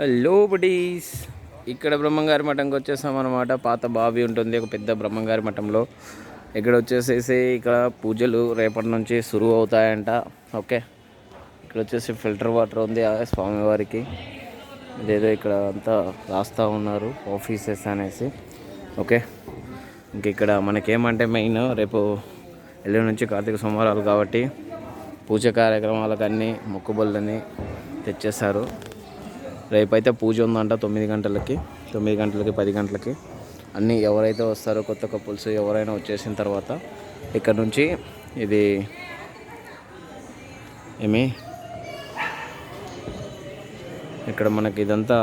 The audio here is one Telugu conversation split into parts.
హలో బడీస్ ఇక్కడ బ్రహ్మంగారి మఠంకి వచ్చేసాం అనమాట పాత బావి ఉంటుంది ఒక పెద్ద బ్రహ్మంగారి మఠంలో. ఇక్కడ వచ్చేసేసి ఇక్కడ పూజలు రేపటి నుంచి సురువు అవుతాయంట. ఓకే. ఇక్కడ వచ్చేసి ఫిల్టర్ వాటర్ ఉంది స్వామివారికి. ఇదేదో ఇక్కడ అంతా రాస్తూ ఉన్నారు ఆఫీసెస్ అనేసి. ఓకే. ఇంక ఇక్కడ మనకేమంటే మెయిన్ రేపు ఎల్లుండి నుంచి కార్తీక సోమవారాలు కాబట్టి పూజ కార్యక్రమాలకు అన్నీ మొక్కుబళ్ళని తెచ్చేస్తారు రేపైతే పూజ ఉందంట తొమ్మిది గంటలకి తొమ్మిది గంటలకి పది గంటలకి. అన్నీ ఎవరైతే వస్తారో కొత్త కపుల్స్ ఎవరైనా వచ్చేసిన తర్వాత ఇక్కడ నుంచి ఇది ఏమి? ఇక్కడ మనకి ఇదంతా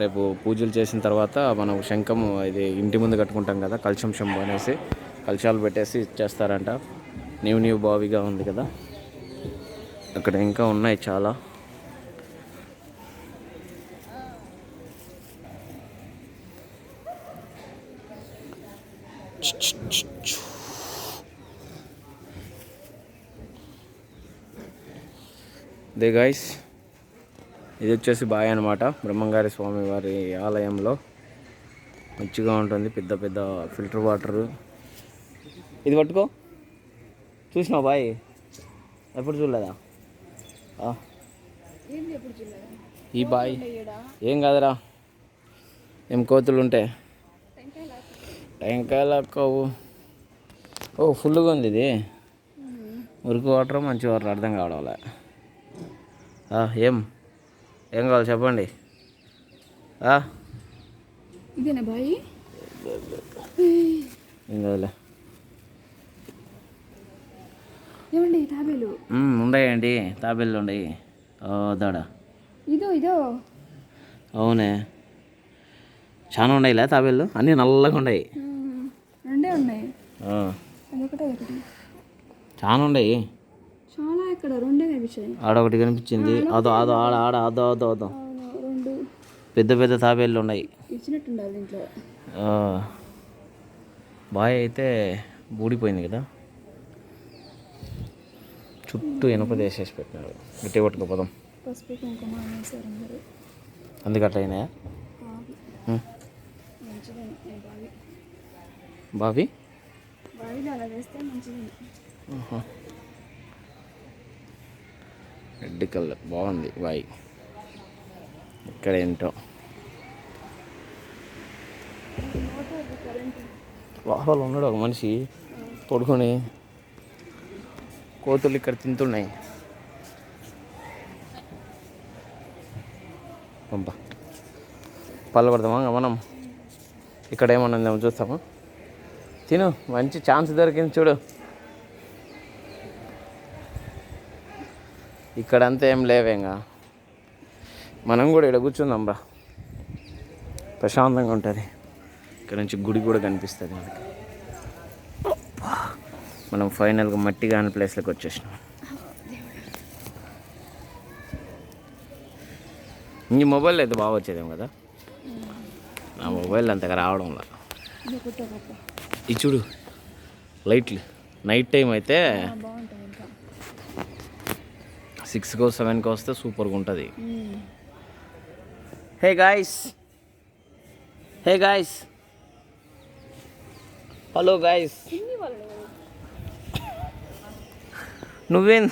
రేపు పూజలు చేసిన తర్వాత మనం శంఖం ఇది ఇంటి ముందు కట్టుకుంటాం కదా కలశం శంభు అనేసి కలశాలు పెట్టేసి ఇచ్చేస్తారంట. న్యూ న్యూ బావిగా ఉంది కదా. అక్కడ ఇంకా ఉన్నాయి చాలా. దే గైస్ ఇది వచ్చేసి బాయ్ అనమాట బ్రహ్మంగారి స్వామి వారి ఆలయంలో మంచిగా ఉంటుంది పెద్ద పెద్ద ఫిల్టర్ వాటర్. ఇది పట్టుకో. చూసినావు బాయ్? ఎప్పుడు చూడలేదా? ఆ. ఈ బాయ్. ఏం కాదురా. ఏం కోతులు ఉంటాయి టెంకాయలు అక్కవు ఓ ఫుల్గా ఉంది ఇది. మురికి వాటర్ మంచి వాటర్ అర్థం కావడం లే. ఆ, ఏం? ఏం కావాలి చెప్పండి? ఆ, ఇదేనా బాయ్? ఏం కాదులే. ఏమండి తాబేలు? మ్మ్, ఉన్నాయండి తాబేళ్ళు ఉన్నాయి ఓ దాడ. ఇదో ఇదో. అవునే. చాలా ఉన్నాయిలే తాబేళ్ళు అన్నీ నల్లగా ఉన్నాయి చాలా ఉన్నాయి. చాలా ఇక్కడ రెండే కనిపించాయి. ఆడొకటి కనిపించింది. అదో అదో ఆడ ఆడ అదో అదో అదో. రెండు. పెద్ద పెద్ద తాబేళ్ళు ఉన్నాయి. ఇచ్చినట్టుండాలి దీంట్లో. బాయ్ అయితే బూడిపోయింది కదా. చుట్టూ ఇనుప వేసేసి పెట్టినారు. గట్టి పట్టుకోపోదాం పసుపు కుంకుమ అనేసారు అందరూ. అందుకు అట్లా అయినాయా? బావి? బావిలో అలా వేస్తే రెడ్ కలర్ బాగుంది బాయ్. ఇక్కడ ఏంటో వాహనాలు ఉన్నాడు ఒక మనిషి. పడుకొని కోతులు ఇక్కడ తింటున్నాయి. పంప. పళ్ళు పడదామా? ఇంకా మనం. ఇక్కడ ఏమన్నా చూస్తామా? తిను మంచి ఛాన్స్ దొరికింది చూడు. ఇక్కడంతా ఏం లేవేంగా మనం కూడా ఇక్కడ కూర్చుందాం రా. ప్రశాంతంగా ఉంటుంది. ఇక్కడ నుంచి గుడి కూడా కనిపిస్తుంది మనకి. మనం ఫైనల్గా మట్టి కాని ప్లేస్లోకి వచ్చేసినాం. ఈ మొబైల్ అయితే బాగా వచ్చేదేమో కదా? నా మొబైల్ అంతగా రావడం లేదు. ఇది చూడు లైట్లు. నైట్ టైం అయితే సిక్స్కో సెవెన్కో వస్తే సూపర్గా ఉంటుంది. Hey guys hey guys hello guys నువ్వేం.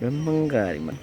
బ్రహ్మంగారి మరి